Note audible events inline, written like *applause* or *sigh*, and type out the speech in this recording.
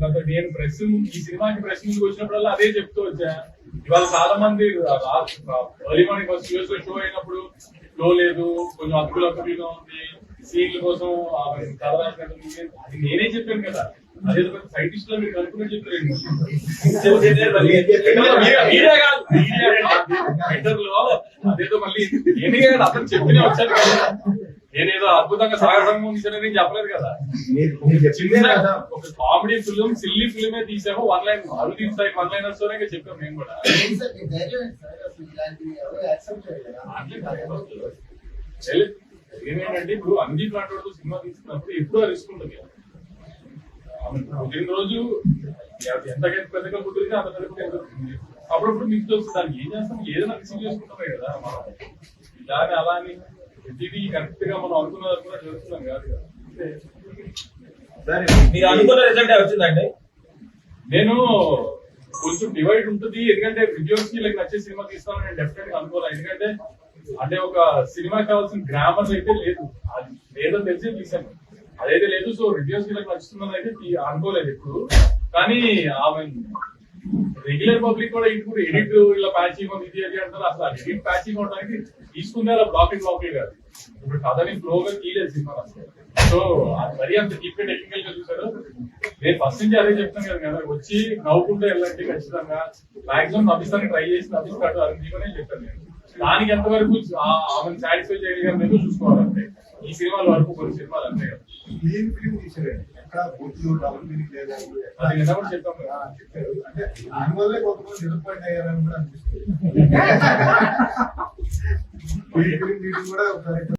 గత నేను ప్రెస్ ఈ సినిమాకి ప్రెస్ ముందుకు వచ్చినప్పుడల్లా అదే చెప్తూ వచ్చా. ఇవాళ చాలా మంది ఎర్లీ మార్నింగ్ ఫస్ట్ యూఎస్లో షో అయినప్పుడు షో లేదు కొంచెం అతుకులు అతుకులుగా ఉంది. సీన్ల కోసం అది నేనే చెప్పాను కదా. అదే సైంటిస్ట్లో మీరు కనుక్కుని చెప్పారు మీరే- కాదు. మీరే అదేదో మళ్ళీ నేనే అతను చెప్పినే వచ్చాను కదా నేనేదో అద్భుతంగా సాగరం ఉంచానని చెప్పలేదు కదా. చిన్న ఒక కామెడీ ఫిల్మ్ సిల్లీ ఫిల్మే తీసాము వన్ లైన్ అరుదీ స్థాయి వన్ లైనర్స్ తోనే చెప్పాం మేము కూడా. ఏమేంటంటే ఇప్పుడు అంజీ ప్లాంట్ సినిమా తీసుకున్నప్పుడు ఎప్పుడో రిస్క్ ఉంటుంది పుట్టిన రోజు ఎంతకైతే పెద్దగా పుట్టింది అంత ఎదుగుతుంది అప్పుడప్పుడు మీకు తెలుసు దానికి ఏం చేస్తాం? ఏదైనా రిసీవ్ చేసుకుంటామే కదా మనం. ఇలానే అలా అని ప్రతిదీ కరెక్ట్గా మనం అనుకున్నది కూడా చేస్తున్నాం కాదు మీరు అనుకున్న రిజల్ట్ వచ్చిందండి? నేను కొంచెం డివైడ్ ఉంటుంది ఎందుకంటే రివ్యూస్కి లైక్ నచ్చే సినిమా తీస్తానని నేను డెఫినెట్గా అనుకోవాలి ఎందుకంటే అంటే ఒక సినిమా కావాల్సిన గ్రామర్ అయితే లేదు. అది లేదని తెలిసి తీసాను అదైతే లేదు సో రివ్యూస్కి నచ్చుతుందని అయితే అనుకోలేదు ఇప్పుడు కానీ ఆమె రెగ్యులర్ పబ్లిక్ కూడా ఇప్పుడు ఎడిట్ ఇలా ప్యాచింగ్ ఇది అది అంటారు. అసలు ఎడిట్ ప్యాచింగ్ అవడానికి తీసుకుందే అలా బ్లాక్ అండ్ కాదు. ఇప్పుడు కథని ఫ్లోగా తీయలేదు సినిమా అసలు సో అది మరీ అంత డీప్ టెక్నికల్గా చూసారు. నేను ఫస్ట్ నుంచి అదే చెప్తాను కదా కదా వచ్చి నవ్వుకుంటూ వెళ్ళండి ఖచ్చితంగా. మాక్సిమం నవ్విస్తానికి ట్రై చేసి నవ్విస్తాడు. అని నేను చెప్పాను నేను. దానికి ఎంతవరకు ఆమెను సాటిస్ఫై చేయగలిగాను నేను చూసుకోవాలంటే ఈ సినిమాల వరకు కొన్ని సినిమాలు అంతే కదా. తీసారండి ఎక్కడ బొట్లు డబుల్ మీనింగ్ లేదా అది నిన్న కూడా చెప్పాం కదా. చెప్పారు. అంటే దానివల్లే కొంతమంది అయ్యారని కూడా అనిపిస్తుంది. *laughs* తీయడం కూడా